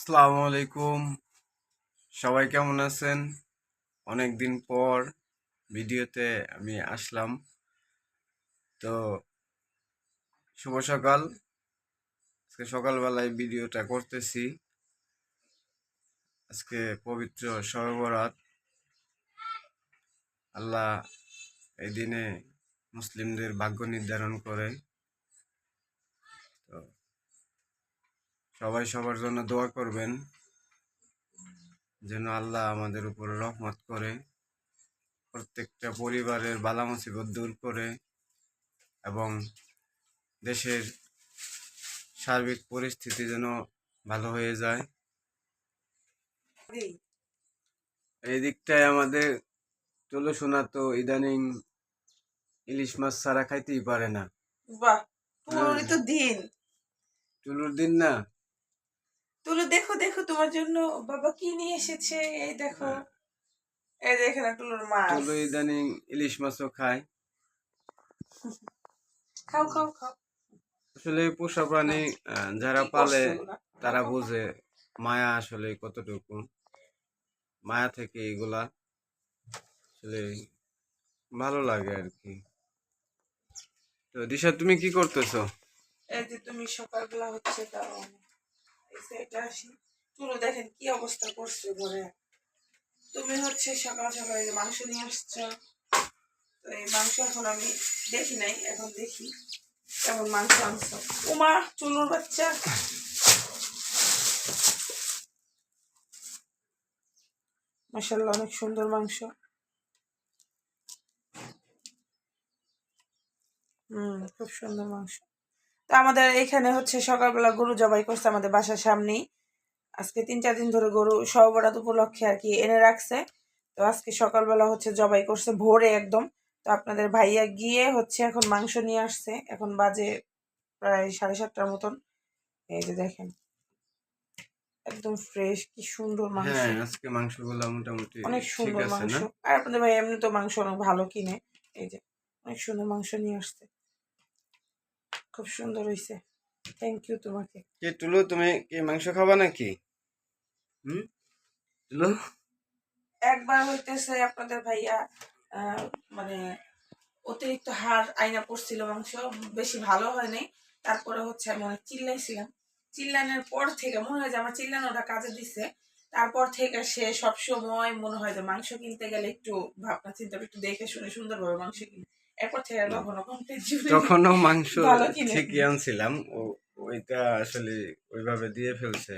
আসসালামু আলাইকুম। সবাই কেমন আছেন? অনেক দিন পর ভিডিওতে আমি আসলাম। তো শুভ সকাল। আজকে সকালবেলায় ভিডিওটা করতেছি। আজকে পবিত্র সরবরাত। আল্লাহ এই দিনে মুসলিমদের ভাগ্য নির্ধারণ করে তো সবাই সবার জন্য দোয়া করবেন যেন আল্লাহ আমাদের উপর রহমত করে প্রত্যেকটা পরিবারের বালা মুসিবত দূর করে এবং দেশের সার্বিক পরিস্থিতি যেন ভালো হয়ে যায়। এই দিকটায় আমাদের চলো শোনা তো ইদানিং ইলিশ মাছ ছাড়া খাইতেই পারে না। বাহ পুরোই তো দিন। চুলুর দিন না। তুলো দেখো দেখো তোমার জন্য বাবা কি নিয়ে এসেছে? এই দেখো। এই দেখেন টুলুর মাছ। চলো ইদানিং ইলিশ মাছও খায়। খাও খাও খাও। আসলে পোষা প্রাণী যারা পালে তারা বোঝে মায়া আসলে কতটুকু। মায়া থেকে এগুলা আসলে ভালো লাগে আর কি তো দিশা তুমি কি করতেছো? এই যে তুমি সকালবেলা হচ্ছে তাও সাইডে দেখেন কি অবস্থা করছে ঘরে। তুমি হচ্ছে সকাল সকাল মাংস নিয়ে আসছো। তো এই মাংস এখন আমি দেখি নাই, এখন দেখি কেমন মাংস আনছো। উমা, চুলোর বাচ্চা। মাসাল্লাহ অনেক সুন্দর মাংস। হুম, খুব সুন্দর মাংস। তো আমাদের এখানে হচ্ছে সকালবেলা গরু জবাই করছে আমাদের বাসার সামনেই। আজকে তিন চার দিন ধরে গরু সহবরাত উপলক্ষে আর কি এনে রাখছে। তো আজকে সকালবেলা হচ্ছে জবাই করছে ভোরে একদম। তো আপনাদের ভাইয়া গিয়ে হচ্ছে এখন মাংস নিয়ে আসছে। এখন বাজে প্রায় সাড়ে সাতটার মতন। এই যে দেখেন। একদম ফ্রেশ কি সুন্দর মাংস। হ্যাঁ আজকে মাংসগুলো মোটামুটি অনেক সুন্দর মাংস। আর আপনাদের ভাই এমনি তো মাংস অনেক ভালো কিনে। এই যে অনেক সুন্দর মাংস নিয়ে আসছে। খুব সুন্দর হয়েছে থ্যাংক ইউ তোমাকে। কে টুলু তুমি কি মাংস খাবা নাকি? হুম? টুলু? একবার হইতেছে আপনাদের ভাইয়া মানে অতিরিক্ত হাড় আয়না পড়ছিল মাংস বেশি ভালো হয় নাই তারপরে হচ্ছে আমি অনেক চিল্লাইছিলাম। চিল্লানোর পর থেকে মনে হয় যে আমার চিল্লানোটা কাজে দিছে। তারপর থেকে সে সবসময় মনে হয় যে মাংস কিনতে গেলে একটু ভাবনা চিন্তা করে একটু দেখে শুনে সুন্দরভাবে মাংস কিনে। তখনও মাংস ঠিকই আনছিলাম ওইটা আসলে ওইভাবে দিয়ে ফেলছে।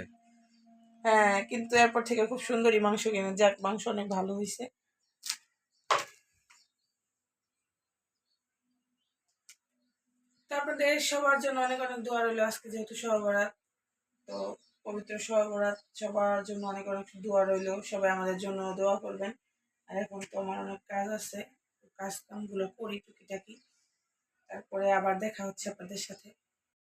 হ্যাঁ কিন্তু এরপর থেকে খুব সুন্দরই মাংস কিনে। যাক মাংস অনেক ভালো হয়েছে আপনাদের সবার জন্য অনেক অনেক দোয়া রইল আজকে যেহেতু সহবরাত তো পবিত্র সহবরাত সবার জন্য অনেক অনেক দোয়া রইল। সবাই আমাদের জন্য দোয়া করবেন। আর এখন তো আমার অনেক কাজ আছে। কাজগুলো করি টুকিটাকি। তারপরে আবার দেখা হচ্ছে আপনাদের সাথে।